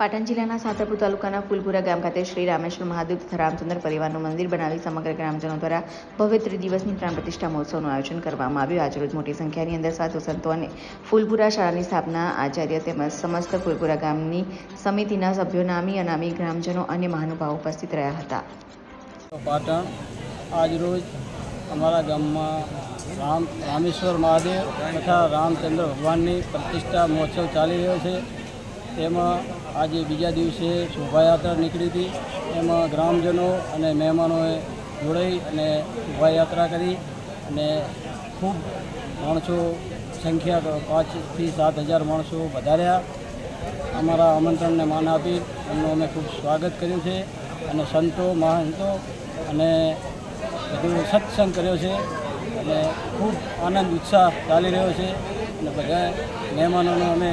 પાટણ જિલ્લાના સાતરપુર તાલુકાના ફૂલપુરા ગામ ખાતે શ્રી રામેશ્વર મહાદેવ તથા રામચંદ્ર પરિવારનું મંદિર બનાવી સમગ્ર ગ્રામજનો દ્વારા ભવ્ય ત્રિદિવસની પ્રાણ પ્રતિષ્ઠા મહોત્સવનું આયોજન કરવામાં આવ્યું. આજરોજ મોટી સંખ્યાની અંદર સાધુ સંતો અને ફૂલપુરા શાળાની સ્થાપના આચાર્ય તેમજ સમસ્ત ફૂલપુરા ગામની સમિતિના સભ્યો નામી અનામી ગ્રામજનો અને મહાનુભાવો ઉપસ્થિત રહ્યા હતા. પાટણ આજરોજ અમારા ગામમાં રામ રામેશ્વર મહાદેવ તથા રામચંદ્ર ભગવાનની પ્રતિષ્ઠા મહોત્સવ ચાલી રહ્યો છે. તેમાં આજે બીજા દિવસે શોભાયાત્રા નીકળી હતી. એમાં ગ્રામજનો અને મહેમાનોએ જોડાઈ અને શોભાયાત્રા કરી અને ખૂબ માણસો સંખ્યા પાંચથી સાત હજાર માણસો વધાર્યા. અમારા આમંત્રણને માન આપી એમનું અમે ખૂબ સ્વાગત કર્યું છે અને સંતો, મહંતો અને બધું સત્સંગ કર્યો છે અને ખૂબ આનંદ, ઉત્સાહ ચાલી રહ્યો છે. અને બધા મહેમાનોનો અમે